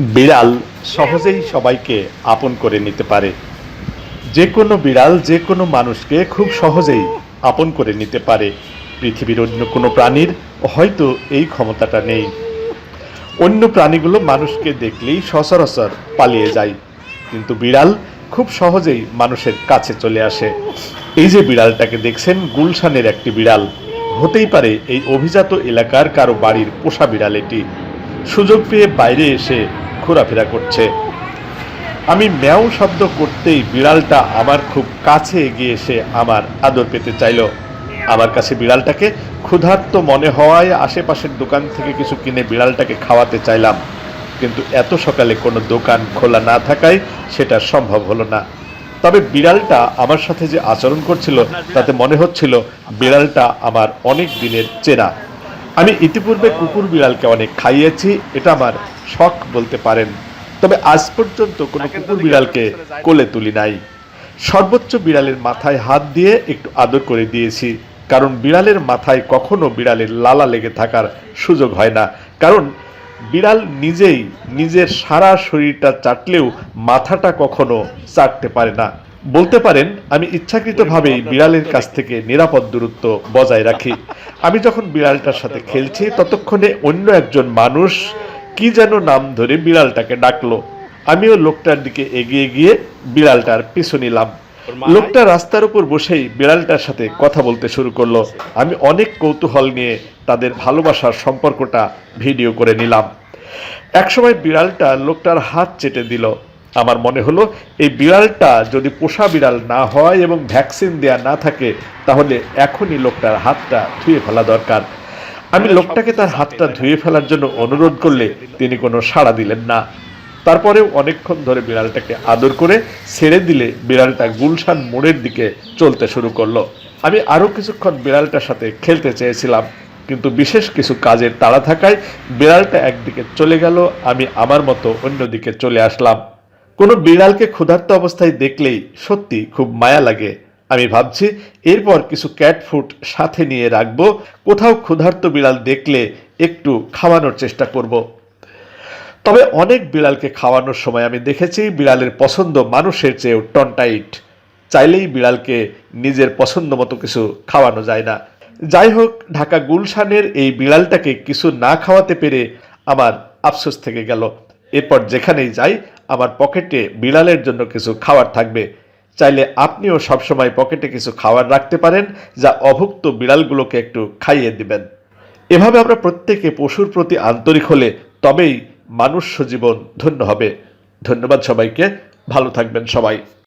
বিড়াল সহজেই সবাইকে আপন করে নিতে পারে। যে কোনো বিড়াল, যে কোনো মানুষকে খুব সহজেই আপন করে নিতে পারে। পৃথিবীর অন্য কোনো প্রাণীর হয়তো এই ক্ষমতাটা নেই। অন্য প্রাণীগুলো মানুষকে দেখলেই সচরাচর পালিয়ে যায়। কিন্তু বিড়াল খুব সহজেই মানুষের কাছে চলে আসে। এই যে বিড়ালটাকে দেখছেন, গুলশানের একটি বিড়াল। হতেই পারে এই অভিজাত এলাকার কারও বাড়ির পোষা বিড়াল এটি। সুযোগ পেয়ে বাইরে এসে ঘোরাফেরা করছে। আমি ম্যাও শব্দ করতেই বিড়ালটা আমার খুব কাছে এগিয়ে এসে আমার আদর পেতে চাইলো। আমার কাছে বিড়ালটাকে ক্ষুধার্ত মনে হওয়ায় আশেপাশের দোকান থেকে কিছু কিনে বিড়ালটাকে খাওয়াতে চাইলাম। কিন্তু এত সকালে কোনো দোকান খোলা না থাকায় সেটা সম্ভব হলো না। তবে বিড়ালটা আমার সাথে যে আচরণ করছিল, তাতে মনে হচ্ছিল বিড়ালটা আমার অনেক দিনের চেনা। আমি ইতিপূর্বে কুকুর বিড়ালকে অনেক খাইয়েছি এটা আমার শখ বলতে পারেন। তবে আজ পর্যন্ত কোনো কুকুর বিড়ালকে কোলে তুলি নাই। সর্বোচ্চ বিড়ালের মাথায় হাত দিয়ে একটু আদর করে দিয়েছি কারণ বিড়ালের মাথায় কখনো বিড়ালের লালা লেগে থাকার সুযোগ হয় না। কারণ বিড়াল নিজেই নিজের সারা শরীরটা চাটলেও মাথাটা কখনো চাটতে পারে না। বলতে পারেন আমি ইচ্ছাকৃতভাবেই বিড়ালের কাছ থেকে নিরাপদ দূরত্ব বজায় রাখি। আমি যখন বিড়ালটার সাথে খেলছি ততক্ষণে অন্য একজন মানুষ কি যেন নাম ধরে বিড়ালটাকে ডাকলো। আমিও লোকটার দিকে এগিয়ে গিয়ে বিড়ালটার পিছু নিলাম। লোকটা রাস্তার উপর বসেই বিড়ালটার সাথে কথা বলতে শুরু করল। আমি অনেক কৌতূহল নিয়ে তাদের ভালোবাসার সম্পর্কটা ভিডিও করে নিলাম। একসময় বিড়ালটা লোকটার হাত চেটে দিল। আমার মনে হলো এই বিড়ালটা যদি পোষা বিড়াল না হয় এবং ভ্যাকসিন দেয়া না থাকে, তাহলে এখনই লোকটার হাতটা ধুয়ে ফেলা দরকার। আমি লোকটাকে তার হাতটা ধুয়ে ফেলার জন্য অনুরোধ করলে তিনি কোনো সাড়া দিলেন না। তারপরেও অনেকক্ষণ ধরে বিড়ালটাকে আদর করে ছেড়ে দিলে বিড়ালটা গুলশান মোড়ের দিকে চলতে শুরু করল। আমি আরও কিছুক্ষণ বিড়ালটার সাথে খেলতে চেয়েছিলাম, কিন্তু বিশেষ কিছু কাজের তাড়া থাকায় বিড়ালটা একদিকে চলে গেল, আমি আমার মতো অন্যদিকে চলে আসলাম। কোনো বিড়ালকে ক্ষুধার্ত অবস্থায় দেখলেই সত্যি খুব মায়া লাগে। আমি ভাবছি, এরপর কিছু ক্যাট ফুড সাথে নিয়ে রাখব, কোথাও ক্ষুধার্ত বিড়াল দেখলে একটু খাওয়ানোর চেষ্টা করব। তবে অনেক বিড়ালকে খাওয়ানোর সময় আমি দেখেছি বিড়ালের পছন্দ মানুষের চেয়েও টনটাইট। চাইলেই বিড়ালকে নিজের পছন্দ মতো কিছু খাওয়ানো যায় না। যাই হোক, ঢাকা গুলশানের এই বিড়ালটাকে কিছু না খাওয়াতে পেরে আমার আফসোস থেকে গেল। এরপর যেখানেই যাই আমার পকেটে বিড়ালের জন্য কিছু খাবার থাকবে। চাইলে আপনিও সবসময় পকেটে কিছু খাবার রাখতে পারেন, যা অভুক্ত বিড়ালগুলোকে একটু খাইয়ে দিবেন। এভাবে আমরা প্রত্যেকে পশুর প্রতি আন্তরিক হলে তবেই মানুষ জীবন ধন্য হবে। ধন্যবাদ সবাইকে। ভালো থাকবেন সবাই।